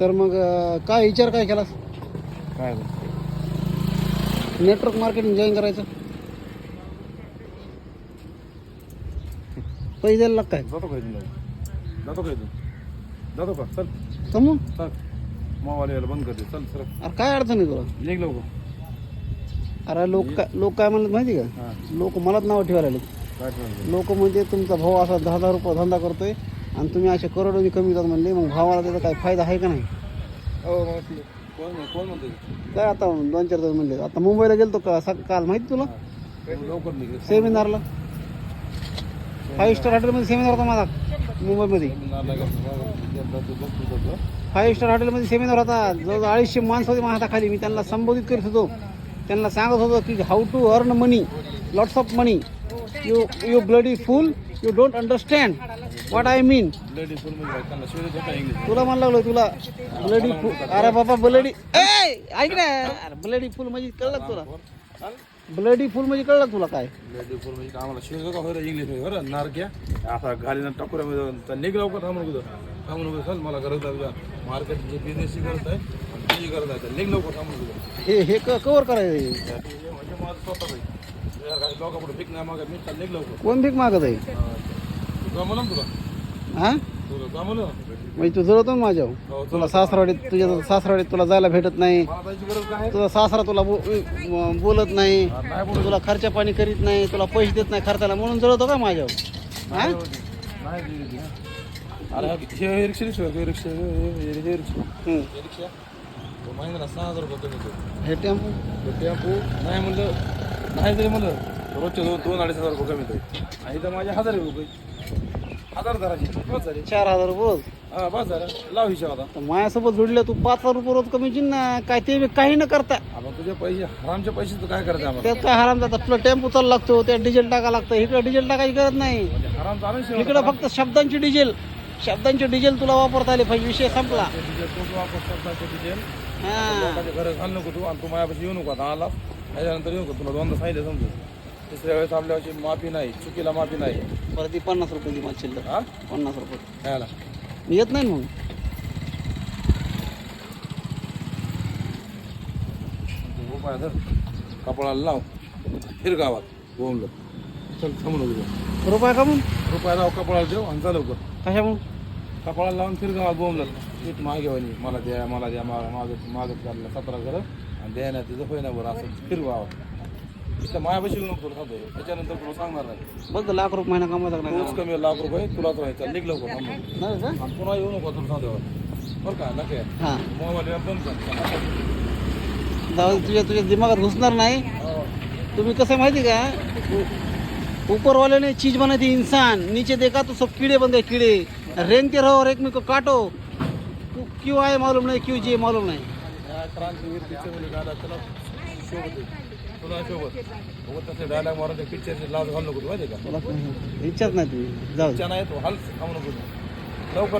तर मग अं, काय विचार काय केलास? काय? नेटवर्क मार्केटिंग जॉईन करायचं. पैसे द्यायला लाग काय? जातो काय तुम्ही जातो काय तू जातो का? चल. कमू चल. मोबाईल यायला बंद करते चल सर अरे काय अडचण आहे तुला? निघ लवकर. अरे लोक काय लोक काय म्हणतात माहिती का? हां. लोक मलाच नाव ठेवायला लागले काय लोक म्हणजे तुमचा भाऊ असा दहा दहा रुपये धंदा करतोय. आणि तुम्ही असे करोडोनी कमी जात म्हणले मग भावाला त्याचा काय फायदा आहे का नाही? हो मग ते कोण कोण म्हणते काय आता दोन चार दिवस म्हणले. आता मुंबईला गेलतो का? सक- काल माहिती तुला? लवकर सेमिनारला. फाईव्ह स्टार हॉटेलमध्ये सेमिनार होता माझा मुंबईमध्ये. फाईव्ह स्टार हॉटेलमध्ये सेमिनार होता. जवळजवळ अडीचशे माणसं होते माझ्या हाताखाली मी त्यांना संबोधित करत होतो. त्यांना सांगत होतो की how to earn money lots of money you you bloody fool you don't understand what I mean मध्ये तुला म्हणलं लागलो तुला ब्लडी फुल अरे बाबा ब्लडी ऐक ना. अरे ब्लडी फुल म्हणजे कळलं तुला? ब्लडी फुल म्हणजे कळलं तुला काय? लेडी फुल म्हणजे आम्हाला शिवाय का होतं इंग्लिश बरं नारक्या. आता गाडीनं टाकूया निघ लवकर थांबू नको थांबू नको चल मला गरज आहे मार्केट जे बिझनेसची गरज आहे. तुझी गरज आहे. निघ लवकर थांबू नको हे हे कवर करायचं म्हणजे माझं स्वतः लोकांपुढे पिक नाही मागत मी निघ लवकर. कोण भीक मागत आहे? जमलं ना तुला. हा? म्हणजे तू जळतो ना माझ्यावर. हो तुला सासरवाडीत तुझ्या सासरवाडीत तुला जायला भेटत नाही. तुझा सासरा तुला बो- बोलत नाही. तुला खर्चा पाणी करीत नाही तुला पैसे देत नाही खर्चाला म्हणून जळतो का माझ्यावर? हा? रिक्षा रिक्षा हे रिक्षा हे- रिक्षा हम्म. रिक्षा? तो महिन्याला सहा हजार रुपये कमी होतो. हे टेम्पो? नाही म्हणलं. नाही तरी म्हणलं रोजचे दोन दोन अडीच हजार रुपये कमी होते आणि इथं माझे हजार रुपये. हजार झाले. चार हजार रोज हा झाले. लाव हिशोब आता. तर माझ्यासोबत जोडले तू पाच हजार रुपये रोज कमी ना काय ते बी काही न करता. आपण तुझे पैसे हरामचे पैसे तू काय आम्हाला? त्यात काय हराम जातात टेम्पो चालू लागतो त्यात डिझेल टाका लागतं. इकडे डिझेल टाकायची गरज नाही. म्हणजे हराम चालू आहे इकडे फक्त शब्दांची डिझेल. शब्दांची डिझेल तुला वापरता आले पाहिजे विषय संपला. करता हा. घरात घाल नको तू आणि तू माझ्यापाशी येऊ नको आता आला त्याच्यानंतर येऊ नको तुला दोनदा सांगितलं समजू तिसऱ्या वेळेस आपल्याची माफी नाही चुकीला माफी नाही. बरं ती पन्नास रुपये मला शिल्लक हा? पन्नास रुपये. काय आला मी येत नाही ना मग धर. कपाळाला लाव. फिर गावात. बोंबलं. चल थांबू नको रुपये का मग? रुपया लाव कपाळाला ठेव आणि चालव कर कशा मग? कपाळाला लावून फिर गावात बोंबलं. पीठ मागे वाणी मला द्या मला द्या मा- मागत मागत काढलं सतरा घर. आणि द्यायला तिथं होय ना बरं असं. फिर गावात. इथं मायापाशी नको तुला त्याच्यानंतर तुला सांगणार नाही बघ लाख रुपये महिना कमवायचा का नाही तोच कमी लाख रुपये तुलाच राहायचा निघ लवकर थांबू नाही का? आणि पुन्हा येऊ नको तुला सांगतो बरं का नका हां. मोबाईल बंद कर. जाऊ दे, तुझ्या तुझ्या दिमागात घुसणार नाही. हो. तुम्ही कसं आहे माहिती का? उ- ऊपर वाले ने चीज बनाई थी इंसान नीचे देखा तो सब कीड़े बन गए कीड़े. रेंगते रहो और एक में को काटो. क्यों- क्यों आए मालूम नहीं क्यों जिए मालूम नहीं. या शोभत शोभत सोबत तसे डायलॉग मारून त्या पिक्चरची लाज घालू नको तू माहिती का? इच्छाच नाही तुम्ही जाऊ. इच्छा नाही तू हाल थांबू नको. लवकर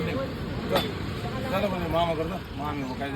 म्हणजे मामा कर ना. मामी काय